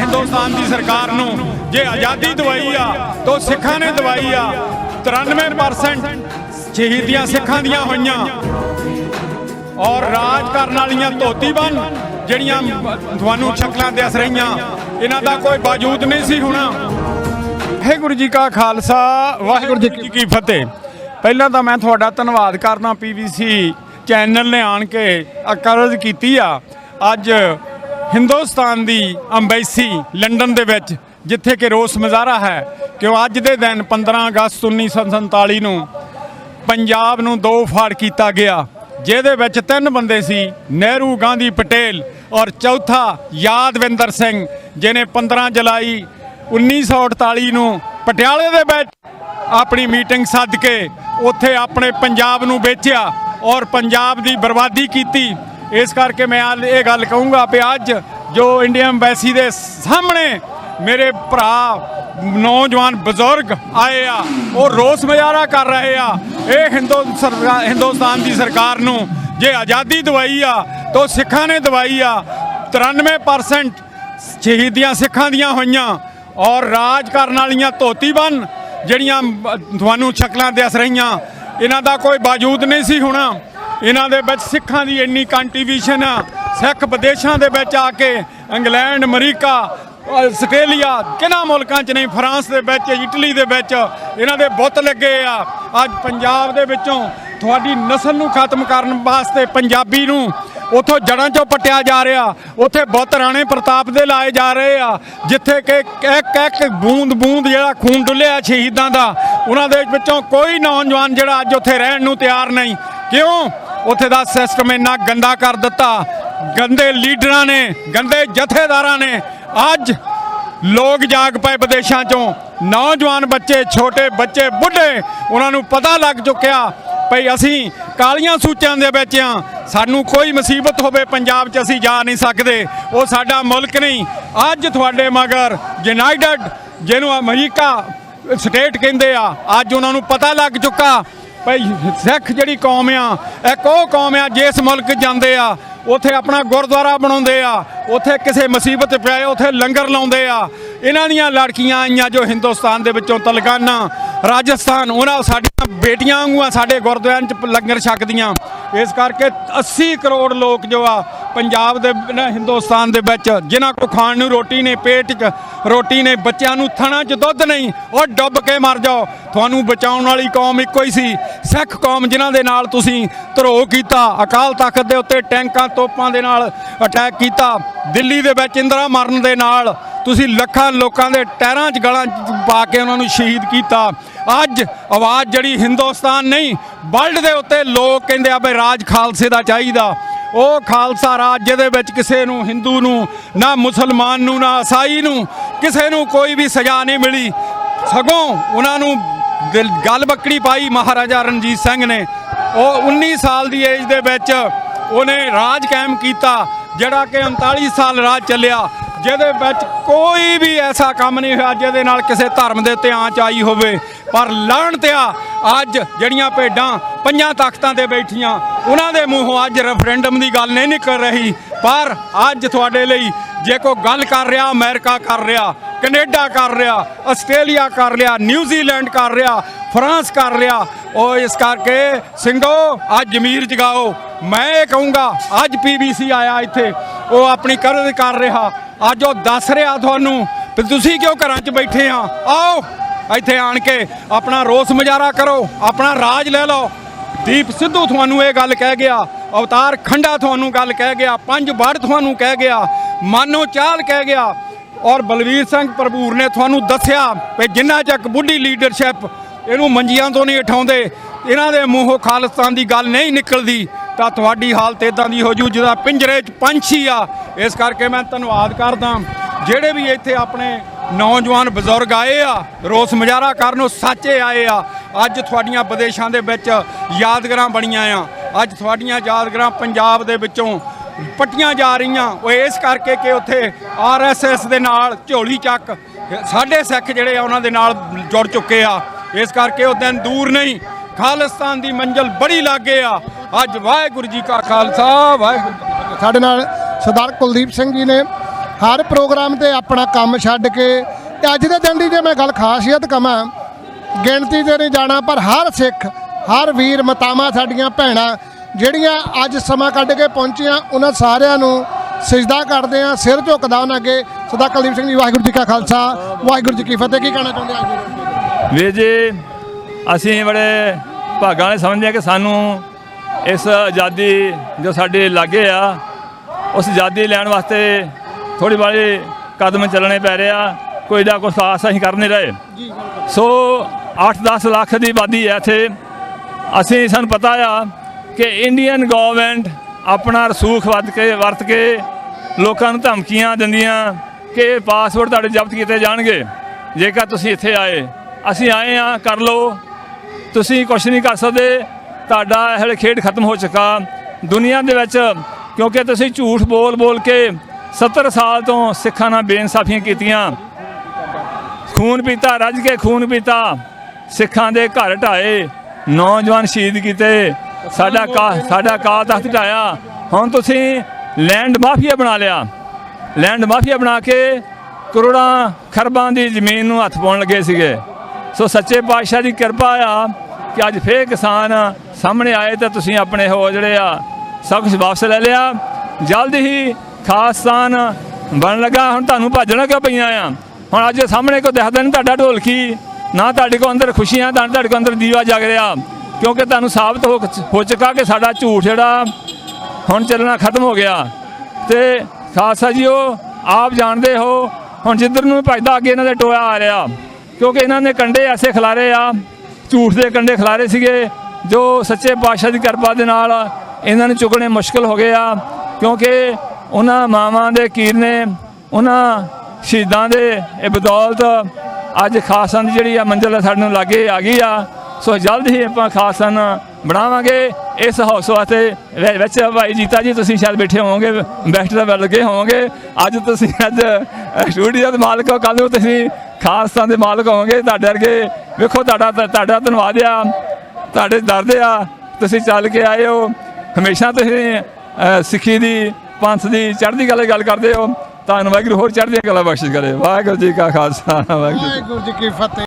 ਹਿੰਦੁਸਤਾਨ ਦੀ ਸਰਕਾਰ ਨੂੰ ਜੇ ਆਜ਼ਾਦੀ ਦਵਾਈ ਆ ਤਾਂ ਸਿੱਖਾਂ ਨੇ ਦਵਾਈ ਆ। 93% ਸ਼ਹੀਦੀਆਂ ਸਿੱਖਾਂ ਦੀਆਂ ਹੋਈਆਂ। ਔਰ ਰਾਜ ਕਰਨ ਵਾਲੀਆਂ ਧੋਤੀ ਬਨ ਜਿਹੜੀਆਂ ਤੁਹਾਨੂੰ ਸ਼ਕਲਾਂ ਦੇ ਰਹੀਆਂ ਇਹਨਾਂ ਦਾ ਕੋਈ ਬਾਜੂਦ ਨਹੀਂ ਸੀ ਹੋਣਾ। ਵਾਹਿਗੁਰੂ ਜੀ ਕਾ ਖਾਲਸਾ ਵਾਹਿਗੁਰੂ ਜੀ ਕੀ ਫਤਿਹ। ਪਹਿਲਾਂ ਤਾਂ ਮੈਂ ਤੁਹਾਡਾ ਧੰਨਵਾਦ ਕਰਦਾ ਪੀਵੀਸੀ ਚੈਨਲ ਨੇ ਆਣ ਕੇ ਅਕਰਜ ਕੀਤੀ ਆ। ਅੱਜ ਹਿੰਦੁਸਤਾਨ ਦੀ ਅੰਬੈਸੀ ਲੰਡਨ ਦੇ ਵਿੱਚ, ਜਿੱਥੇ ਕਿ ਰੋਸ ਮੁਜ਼ਾਹਰਾ ਹੈ ਕਿ ਉਹ ਅੱਜ ਦੇ ਦਿਨ 15 ਅਗਸਤ 1947 ਨੂੰ ਪੰਜਾਬ ਨੂੰ ਦੋ ਫਾੜ ਕੀਤਾ ਗਿਆ, ਜਿਹਦੇ ਵਿੱਚ ਤਿੰਨ ਬੰਦੇ ਸੀ ਨਹਿਰੂ, ਗਾਂਧੀ ਪਟੇਲ ਔਰ ਚੌਥਾ ਯਾਦਵਿੰਦਰ ਸਿੰਘ ਜਿਨੇ 15 ਜੁਲਾਈ 1948 ਨੂੰ ਪਟਿਆਲੇ ਦੇ ਵਿੱਚ ਆਪਣੀ ਮੀਟਿੰਗ ਸੱਦ ਕੇ ਉੱਥੇ ਆਪਣੇ ਪੰਜਾਬ ਨੂੰ ਵੇਚਿਆ ਔਰ ਪੰਜਾਬ ਦੀ ਬਰਬਾਦੀ ਕੀਤੀ। ਇਸ ਕਰਕੇ ਮੈਂ ਅੱਜ ਇਹ ਗੱਲ ਕਹੂੰਗਾ ਵੀ ਅੱਜ ਜੋ ਇੰਡੀਅਨ ਐਮਬੈਸੀ ਦੇ ਸਾਹਮਣੇ ਮੇਰੇ ਭਰਾ ਨੌਜਵਾਨ ਬਜ਼ੁਰਗ ਆਏ ਆ, ਉਹ ਰੋਸ ਮੁਜ਼ਾਹਰਾ ਕਰ ਰਹੇ ਆ। ਇਹ ਹਿੰਦੂ ਸਰਕਾਰ ਹਿੰਦੁਸਤਾਨ ਦੀ ਸਰਕਾਰ ਨੂੰ ਜੇ ਆਜ਼ਾਦੀ ਦਵਾਈ ਆ, ਤਾਂ ਸਿੱਖਾਂ ਨੇ ਦਵਾਈ ਆ। 93% ਸ਼ਹੀਦੀਆਂ ਸਿੱਖਾਂ ਦੀਆਂ ਹੋਈਆਂ ਔਰ ਰਾਜ ਕਰਨ ਵਾਲੀਆਂ ਧੋਤੀਬਨ ਜਿਹੜੀਆਂ ਤੁਹਾਨੂੰ ਸ਼ਕਲਾਂ ਦਿਸ ਰਹੀਆਂ, ਇਹਨਾਂ ਦਾ ਕੋਈ ਬਾਜੂਦ ਨਹੀਂ ਸੀ ਹੋਣਾ। ਇਹਨਾਂ ਦੇ ਵਿੱਚ ਸਿੱਖਾਂ ਦੀ ਇੰਨੀ ਕੰਟਰੀਬਿਊਸ਼ਨ ਆ। ਸਿੱਖ ਵਿਦੇਸ਼ਾਂ ਦੇ ਵਿੱਚ ਆ ਕੇ ਇੰਗਲੈਂਡ, ਅਮਰੀਕਾ, ਆਸਟ੍ਰੇਲੀਆ, ਕਿਹਨਾਂ ਮੁਲਕਾਂ 'ਚ ਨਹੀਂ, ਫਰਾਂਸ ਦੇ ਵਿੱਚ, ਇਟਲੀ ਦੇ ਵਿੱਚ ਇਹਨਾਂ ਦੇ ਬੁੱਤ ਲੱਗੇ ਆ। ਅੱਜ ਪੰਜਾਬ ਦੇ ਵਿੱਚੋਂ ਤੁਹਾਡੀ ਨਸਲ ਨੂੰ ਖਤਮ ਕਰਨ ਵਾਸਤੇ ਪੰਜਾਬੀ ਨੂੰ ਉਥੋਂ ਜੜਾਂ 'ਚੋਂ ਪੱਟਿਆ ਜਾ ਰਿਹਾ। ਉੱਥੇ ਬੁੱਤ ਰਾਣੇ ਪ੍ਰਤਾਪ ਦੇ ਲਾਏ ਜਾ ਰਹੇ ਆ, ਜਿੱਥੇ ਕਿ ਇੱਕ ਇੱਕ ਬੂੰਦ ਬੂੰਦ ਜਿਹੜਾ ਖੂਨ ਡੁੱਲਿਆ ਸ਼ਹੀਦਾਂ ਦਾ, ਉਹਨਾਂ ਦੇ ਵਿੱਚੋਂ ਕੋਈ ਨੌਜਵਾਨ ਜਿਹੜਾ ਅੱਜ ਉੱਥੇ ਰਹਿਣ ਨੂੰ ਤਿਆਰ ਨਹੀਂ। ਕਿਉਂ? ਉੱਥੇ ਦਾ ਸਿਸਟਮ ਇੰਨਾ ਗੰਦਾ ਕਰ ਦਿੱਤਾ। ਗੰਦੇ ਲੀਡਰਾਂ ਨੇ, ਗੰਦੇ ਜਥੇਦਾਰਾਂ ਨੇ। ਅੱਜ ਲੋਕ ਜਾਗ ਪਏ ਵਿਦੇਸ਼ਾਂ ਚੋਂ। ਨੌਜਵਾਨ ਬੱਚੇ, ਛੋਟੇ ਬੱਚੇ, ਬੁੱਢੇ, ਉਹਨਾਂ ਨੂੰ ਪਤਾ ਲੱਗ ਚੁੱਕਿਆ ਭਈ ਅਸੀਂ ਕਾਲੀਆਂ ਸੂਚਾਂ ਦੇ ਵਿੱਚ ਆ। ਸਾਨੂੰ ਕੋਈ ਮੁਸੀਬਤ ਹੋਵੇ ਪੰਜਾਬ 'ਚ ਅਸੀਂ ਜਾ ਨਹੀਂ ਸਕਦੇ। ਉਹ ਸਾਡਾ ਮੁਲਕ ਨਹੀਂ। ਅੱਜ ਤੁਹਾਡੇ ਮਗਰ ਯੂਨਾਈਟਿਡ ਜਿਹਨੂੰ ਅਮਰੀਕਾ ਸਟੇਟ ਕਹਿੰਦੇ ਆ, ਅੱਜ ਉਹਨਾਂ ਨੂੰ ਪਤਾ ਲੱਗ ਚੁੱਕਾ ਭਾਈ, ਸਿੱਖ ਜਿਹੜੀ ਕੌਮ ਆ, ਇੱਕ ਉਹ ਕੌਮ ਆ ਜਿਸ ਮੁਲਕ ਜਾਂਦੇ ਆ, ਉੱਥੇ ਆਪਣਾ ਗੁਰਦੁਆਰਾ ਬਣਾਉਂਦੇ ਆ, ਉੱਥੇ ਕਿਸੇ ਮੁਸੀਬਤ ਪਏ ਉੱਥੇ ਲੰਗਰ ਲਾਉਂਦੇ ਆ ਇਹਨਾਂ ਦੀਆਂ ਲੜਕੀਆਂ ਆਈਆਂ ਜੋ ਹਿੰਦੁਸਤਾਨ ਦੇ ਵਿੱਚੋਂ ਤਲਗਾਨਾ, ਰਾਜਸਥਾਨ, ਉਹਨਾਂ ਸਾਡੀਆਂ ਬੇਟੀਆਂ ਵਾਂਗੂ ਸਾਡੇ ਗੁਰਦੁਆਰਿਆਂ 'ਚ ਲੰਗਰ ਛਕਦੀਆਂ। ਇਸ ਕਰਕੇ 80 ਕਰੋੜ ਲੋਕ ਜੋ ਆ, ਪੰਜਾਬ ਦੇ ਹਿੰਦੁਸਤਾਨ ਦੇ ਵਿੱਚ, ਜਿਨ੍ਹਾਂ ਕੋ ਖਾਣ ਨੂੰ ਰੋਟੀ ਨੇ ਪੇਟ 'ਚ ਰੋਟੀ ਨੇ ਬੱਚਿਆਂ ਨੂੰ ਥਣਾ 'ਚ ਦੁੱਧ ਨਹੀਂ, ਉਹ ਡੁੱਬ ਕੇ ਮਰ ਜਾਓ। ਤੁਹਾਨੂੰ ਬਚਾਉਣ ਵਾਲੀ ਕੌਮ ਇੱਕੋ ਹੀ ਸੀ। ਸਿੱਖ ਕੌਮ ਜਿਨ੍ਹਾਂ ਦੇ ਨਾਲ ਤੁਸੀਂ ਧਰੋਹ ਕੀਤਾ, ਅਕਾਲ ਤਖਤ ਦੇ ਉੱਤੇ ਟੈਂਕਾਂ ਤੋਪਾਂ ਦੇ ਨਾਲ ਅਟੈਕ ਕੀਤਾ, ਦਿੱਲੀ ਦੇ ਵਿੱਚ ਇੰਦਰਾ ਮਰਨ ਦੇ ਨਾਲ ਤੁਸੀਂ ਲੱਖਾਂ ਲੋਕਾਂ ਦੇ ਟਹਿਰਾਂ 'ਚ ਗਲਾਂ 'ਚ ਪਾ ਕੇ ਉਹਨਾਂ ਨੂੰ ਸ਼ਹੀਦ ਕੀਤਾ। ਅੱਜ ਆਵਾਜ਼ ਜਿਹੜੀ ਹਿੰਦੁਸਤਾਨ ਨਹੀਂ, ਵਰਲਡ ਦੇ ਉੱਤੇ ਲੋਕ ਕਹਿੰਦੇ ਆ ਬਈ ਰਾਜ ਖਾਲਸੇ ਦਾ ਚਾਹੀਦਾ। ਉਹ ਖਾਲਸਾ ਰਾਜ ਜਿਹਦੇ ਵਿੱਚ ਕਿਸੇ ਨੂੰ ਹਿੰਦੂ ਨੂੰ, ਨਾ ਮੁਸਲਮਾਨ ਨੂੰ, ਨਾ ਈਸਾਈ ਨੂੰ, ਕਿਸੇ ਨੂੰ ਕੋਈ ਵੀ ਸਜ਼ਾ ਨਹੀਂ ਮਿਲੀ। ਸਗੋਂ ਉਹਨਾਂ ਨੂੰ ਦਿਲ- ਗੱਲ ਬੱਕੜੀ ਪਾਈ ਮਹਾਰਾਜਾ ਰਣਜੀਤ ਸਿੰਘ ਨੇ। ਉਹ 19 ਸਾਲ ਦੀ ਏਜ ਦੇ ਵਿੱਚ ਉਹਨੇ ਰਾਜ ਕਾਇਮ ਕੀਤਾ, ਜਿਹੜਾ ਕਿ 39 ਸਾਲ ਰਾਜ ਚੱਲਿਆ। ਜਿਹਦੇ ਵਿੱਚ ਕੋਈ ਵੀ ਐਸਾ ਕੰਮ ਨਹੀਂ ਹੋਇਆ ਜਿਹਦੇ ਨਾਲ ਕਿਸੇ ਧਰਮ ਦੇ ਉੱਤੇ ਆਂਚ ਆਈ ਹੋਵੇ। ਪਰ ਲਾਹਣਤਿਆ ਅੱਜ ਜਿਹੜੀਆਂ ਭੇਡਾਂ ਪੰਜਾਂ ਤਖਤਾਂ ਤੇ ਬੈਠੀਆਂ, ਉਹਨਾਂ ਦੇ ਮੂੰਹੋਂ ਅੱਜ ਰੈਫਰੈਂਡਮ ਦੀ ਗੱਲ ਨਹੀਂ ਨਿਕਲ ਰਹੀ। ਪਰ ਅੱਜ ਤੁਹਾਡੇ ਲਈ ਜੇ ਕੋਈ ਗੱਲ ਕਰ ਰਿਹਾ, ਅਮਰੀਕਾ ਕਰ ਰਿਹਾ, ਕੈਨੇਡਾ ਕਰ ਰਿਹਾ, ਆਸਟ੍ਰੇਲੀਆ ਕਰ ਰਿਹਾ, ਨਿਊਜ਼ੀਲੈਂਡ ਕਰ ਰਿਹਾ, ਫਰਾਂਸ ਕਰ ਰਿਹਾ, ਉਹ ਇਸ ਕਰਕੇ ਸਿੰਘੋ ਅੱਜ ਜ਼ਮੀਰ ਜਗਾਓ। ਮੈਂ ਇਹ ਕਹੂੰਗਾ, ਅੱਜ ਪੀਬੀਸੀ ਆਇਆ ਇੱਥੇ, ਉਹ ਆਪਣੀ ਕਰਜ਼ ਕਰ ਰਿਹਾ। ਅੱਜ ਉਹ ਦੱਸ ਰਿਹਾ ਤੁਹਾਨੂੰ ਵੀ ਤੁਸੀਂ ਕਿਉਂ ਘਰਾਂ 'ਚ ਬੈਠੇ ਆ? ਆਓ, ਇੱਥੇ ਆਣ ਕੇ ਆਪਣਾ ਰੋਸ ਮੁਜ਼ਾਹਰਾ ਕਰੋ, ਆਪਣਾ ਰਾਜ ਲੈ ਲਓ। ਦੀਪ ਸਿੱਧੂ ਤੁਹਾਨੂੰ ਇਹ ਗੱਲ ਕਹਿ ਗਿਆ, ਅਵਤਾਰ ਖੰਡਾ ਤੁਹਾਨੂੰ ਗੱਲ ਕਹਿ ਗਿਆ, ਪੰਜ ਵੜ ਤੁਹਾਨੂੰ ਕਹਿ ਗਿਆ, ਮਾਨੋ ਚਾਲ ਕਹਿ ਗਿਆ। ਔਰ ਬਲਵੀਰ ਸਿੰਘ ਪ੍ਰਭੂਰ ਨੇ ਤੁਹਾਨੂੰ ਦੱਸਿਆ ਕਿ ਜਿੰਨਾ ਚੱਕ ਬੁੱਢੀ ਲੀਡਰਸ਼ਿਪ ਇਹਨੂੰ ਮੰਜੀਆਂ ਤੋਂ ਨਹੀਂ ਉਠਾਉਂਦੇ, ਇਹਨਾਂ ਦੇ ਮੂੰਹੋਂ ਖਾਲਿਸਤਾਨ ਦੀ ਗੱਲ ਨਹੀਂ ਨਿਕਲਦੀ, ਤਾਂ ਤੁਹਾਡੀ ਹਾਲਤ ਇਦਾਂ ਦੀ ਹੋ ਜੂ ਜਿਹਦਾ ਪਿੰਜਰੇ 'ਚ ਪੰਛੀ ਆ। ਇਸ ਕਰਕੇ ਮੈਂ ਧੰਨਵਾਦ ਕਰਦਾ ਜਿਹੜੇ ਵੀ ਇੱਥੇ ਆਪਣੇ ਨੌਜਵਾਨ ਬਜ਼ੁਰਗ ਆਏ ਆ, ਰੋਸ ਮੁਜ਼ਾਹਰਾ ਕਰਨ, ਉਹ ਸੱਚੇ ਆਏ ਆ, ਅੱਜ ਤੁਹਾਡੀਆਂ ਵਿਦੇਸ਼ਾਂ ਦੇ ਵਿੱਚ ਯਾਦਗਾਰਾਂ ਬਣੀਆਂ ਆ। ਅੱਜ ਤੁਹਾਡੀਆਂ ਯਾਦਗਾਰਾਂ ਪੰਜਾਬ ਦੇ ਵਿੱਚੋਂ ਪੱਟੀਆਂ ਜਾ ਰਹੀਆਂ। ਉਹ ਇਸ ਕਰਕੇ ਕਿ ਉੱਥੇ ਆਰਐਸਐਸ ਦੇ ਨਾਲ ਝੋਲੀ ਚੱਕ ਸਾਡੇ ਸਿੱਖ ਜਿਹੜੇ ਆ, ਉਹਨਾਂ ਦੇ ਨਾਲ ਜੁੜ ਚੁੱਕੇ ਆ। ਇਸ ਕਰਕੇ ਉਹ ਦਿਨ ਦੂਰ ਨਹੀਂ, ਖਾਲਿਸਤਾਨ ਦੀ ਮੰਜ਼ਲ ਬੜੀ ਲਾਗੇ ਆ। ਅੱਜ ਵਾਹਿਗੁਰੂ ਜੀ ਕਾ ਖਾਲਸਾ, ਵਾਹਿਗੁਰੂ ਸਾਡੇ ਨਾਲ ਸਰਦਾਰ ਕੁਲਦੀਪ ਸਿੰਘ ਜੀ ਨੇ ਹਰ ਪ੍ਰੋਗਰਾਮ ਤੇ ਆਪਣਾ ਕੰਮ ਛੱਡ ਕੇ ਤੇ ਅੱਜ ਦੇ ਦਿਨ ਦੀ ਜੇ ਮੈਂ ਗੱਲ ਖਾਸੀਅਤ ਕਵਾਂ, ਗਿਣਤੀ ਤੇ ਨਹੀਂ ਜਾਣਾ, ਪਰ ਹਰ ਸਿੱਖ, ਹਰ ਵੀਰ ਮਤਾਵਾਂ ਸਾਡੀਆਂ ਭੈਣਾਂ, ਜਿਹੜੀਆਂ ਅੱਜ ਸਮਾਂ ਕੱਢ ਕੇ ਪਹੁੰਚੀਆਂ, ਉਹਨਾਂ ਸਾਰਿਆਂ ਨੂੰ ਸਜਦਾ ਕਰਦੇ ਆ ਸਿਰ ਝੁਕਦਾ ਉਹਨਾਂ ਅੱਗੇ। ਸਦਾ ਕੁਲਦੀਪ ਸਿੰਘ ਜੀ, ਵਾਹਿਗੁਰੂ ਜੀ ਕਾ ਖਾਲਸਾ, ਵਾਹਿਗੁਰੂ ਜੀ ਕੀ ਫਤਿਹ, ਕੀ ਕਹਿਣਾ ਚਾਹੁੰਦੇ ਆ ਵੀਰ ਜੀ, ਅਸੀਂ ਬੜੇ ਭਾਗਾਂ ਨੇ ਸਮਝਦੇ ਹਾਂ ਕਿ ਸਾਨੂੰ ਇਸ ਆਜ਼ਾਦੀ ਜੋ ਸਾਡੇ ਲਾਗੇ ਆ ਉਸ ਆਜ਼ਾਦੀ ਲੈਣ ਵਾਸਤੇ ਥੋੜੀ ਬਾਲੀ ਕਦਮ ਚੱਲਣੇ ਪੈ ਰਿਹਾ ਕੋਈ ਨਾ ਕੋਈ ਖਾਸ ਅਸੀਂ ਕਰ ਨਹੀਂ ਰਹੇ। ਸੋ 8-10 ਲੱਖ ਦੀ ਆਬਾਦੀ ਹੈ ਇੱਥੇ। ਅਸੀਂ ਸਾਨੂੰ ਪਤਾ ਆ ਕਿ ਇੰਡੀਅਨ ਗਵਰਨਮੈਂਟ ਆਪਣਾ ਰਸੂਖ ਵੱਧ ਕੇ ਵਰਤ ਕੇ ਲੋਕਾਂ ਨੂੰ ਧਮਕੀਆਂ ਦਿੰਦੀਆਂ ਕਿ ਪਾਸਪੋਰਟ ਤੁਹਾਡੇ ਜ਼ਬਤ ਕੀਤੇ ਜਾਣਗੇ। ਜੇਕਰ ਤੁਸੀਂ ਇੱਥੇ ਆਏ ਅਸੀਂ ਆਏ ਆ ਕਰ ਲਓ। ਤੁਸੀਂ ਕੁਝ ਨਹੀਂ ਕਰ ਸਕਦੇ। ਤੁਹਾਡਾ ਇਹ ਖੇਡ ਖਤਮ ਹੋ ਚੁੱਕਾ। ਦੁਨੀਆ ਦੇ ਵਿੱਚ ਕਿਉਂਕਿ ਤੁਸੀਂ ਝੂਠ ਬੋਲ ਬੋਲ ਕੇ 70 ਸਾਲ ਤੋਂ ਸਿੱਖਾਂ ਨਾਲ ਬੇਇਨਸਾਫੀਆਂ ਕੀਤੀਆਂ। ਖੂਨ ਪੀਤਾ, ਰੱਜ ਕੇ ਖੂਨ ਪੀਤਾ, ਸਿੱਖਾਂ ਦੇ ਘਰ ਢਾਏ, ਨੌਜਵਾਨ ਸ਼ਹੀਦ ਕੀਤੇ। ਸਾਡਾ ਕਾ, ਸਾਡਾ ਕਾਲ ਤਖਤ ਢਾਇਆ। ਹੁਣ ਤੁਸੀਂ ਲੈਂਡ ਮਾਫੀਆ ਬਣਾ ਲਿਆ। ਲੈਂਡ ਮਾਫੀਆ ਬਣਾ ਕੇ ਕਰੋੜਾਂ ਖਰਬਾਂ ਦੀ ਜ਼ਮੀਨ ਨੂੰ ਹੱਥ ਪਾਉਣ ਲੱਗੇ ਸੀਗੇ। ਸੋ ਸੱਚੇ ਪਾਤਸ਼ਾਹ ਦੀ ਕਿਰਪਾ ਆ ਕਿ ਅੱਜ ਫੇਰ ਕਿਸਾਨ ਸਾਹਮਣੇ ਆਏ ਤਾਂ ਤੁਸੀਂ ਆਪਣੇ ਹੋ ਜਿਹੜੇ ਆ ਸਭ ਕੁਝ ਵਾਪਸ ਲੈ ਲਿਆ। ਜਲਦ ਹੀ ਖਾਸਤਾਨ ਬਣ ਲੱਗਾ। ਹੁਣ ਤੁਹਾਨੂੰ ਭੱਜਣਾ ਕਿਉਂ ਪਈਆਂ ਆ? ਹੁਣ ਅੱਜ ਸਾਹਮਣੇ ਕੋ ਦਿਖਦਾ ਨਹੀਂ ਤੁਹਾਡਾ ਢੋਲਕੀ ਨਾ ਤੁਹਾਡੇ ਕੋ ਅੰਦਰ ਖੁਸ਼ੀਆਂ ਤਾਂ ਤੁਹਾਡੇ ਕੋ ਅੰਦਰ ਦੀਵਾ ਜਗ ਰਿਹਾ। ਕਿਉਂਕਿ ਤੁਹਾਨੂੰ ਸਾਬਤ ਹੋ ਚੁੱਕਾ ਕਿ ਸਾਡਾ ਝੂਠ ਜਿਹੜਾ ਹੁਣ ਚੱਲਣਾ ਖਤਮ ਹੋ ਗਿਆ। ਤੇ ਖਾਲਸਾ ਜੀਓ ਆਪ ਜਾਣਦੇ ਹੋ, ਹੁਣ ਜਿੱਧਰ ਨੂੰ ਭਜਦਾ ਅੱਗੇ ਇਹਨਾਂ ਦੇ ਟੋਇਆ ਆ ਰਿਹਾ। ਕਿਉਂਕਿ ਇਹਨਾਂ ਨੇ ਕੰਡੇ ਐਸੇ ਖਿਲਾਰੇ ਆ, ਝੂਠ ਦੇ ਕੰਡੇ ਖਿਲਾਰੇ ਸੀਗੇ, ਜੋ ਸੱਚੇ ਪਾਤਸ਼ਾਹ ਦੀ ਕਿਰਪਾ ਦੇ ਨਾਲ ਇਹਨਾਂ ਨੂੰ ਚੁੱਕਣੇ ਮੁਸ਼ਕਲ ਹੋ ਗਏ ਆ, ਕਿਉਂਕਿ ਉਹਨਾਂ ਮਾਵਾਂ ਦੇ ਕੀਰਨੇ ਉਹਨਾਂ ਸ਼ਹੀਦਾਂ ਦੇ ਇਹ ਬਦੌਲਤ ਅੱਜ ਖਾਸਾਂ ਦੀ ਜਿਹੜੀ ਆ ਮੰਜ਼ਿਲ ਆ ਸਾਡੇ ਨੂੰ ਲਾਗੇ ਆ ਗਈ ਆ। ਸੋ ਜਲਦ ਹੀ ਆਪਾਂ ਖਾਸਾਂ ਬਣਾਵਾਂਗੇ। ਇਸ ਹਾਊਸ ਵਾਸਤੇ ਵਿੱਚ ਭਾਈ ਜੀਤਾ ਜੀ, ਤੁਸੀਂ ਸ਼ਾਇਦ ਬੈਠੇ ਹੋਵੋਗੇ ਬੈਸਟ ਦਾ ਲੱਗੇ ਹੋਵੋਗੇ। ਅੱਜ ਤੁਸੀਂ ਅੱਜ ਸਟੂਡੀਓ ਦੇ ਮਾਲਕ ਹੋ ਕੱਲ ਨੂੰ ਤੁਸੀਂ ਖਾਸਾਂ ਦੇ ਮਾਲਕ ਹੋਵੋਗੇ। ਤੁਹਾਡੇ ਵਰਗੇ ਵੇਖੋ, ਤੁਹਾਡਾ ਤੁਹਾਡਾ ਧੰਨਵਾਦ ਆ। ਤੁਹਾਡੇ ਦਰਦ ਆ। ਤੁਸੀਂ ਚੱਲ ਕੇ ਆਏ ਹੋ। ਹਮੇਸ਼ਾ ਤੁਸੀਂ ਅ, ਸਿੱਖੀ ਦੀ ਪੰਥ ਦੀ ਚੜ੍ਹਦੀ ਕਲਾ ਦੀ ਗੱਲ ਕਰਦੇ ਹੋ ਤੁਹਾਨੂੰ ਵਾਹਿਗੁਰੂ ਹੋਰ ਚੜ੍ਹਦੀਆਂ ਕਲਾ ਬਖਸ਼ਿਸ਼ ਕਰੇ। ਵਾਹਿਗੁਰੂ ਜੀ ਕਾ ਖਾਲਸਾ ਵਾਹਿਗੁਰੂ ਜੀ ਕੀ ਵਾਹਿਗੁਰੂ ਜੀ ਕੀ ਫਤਿਹ।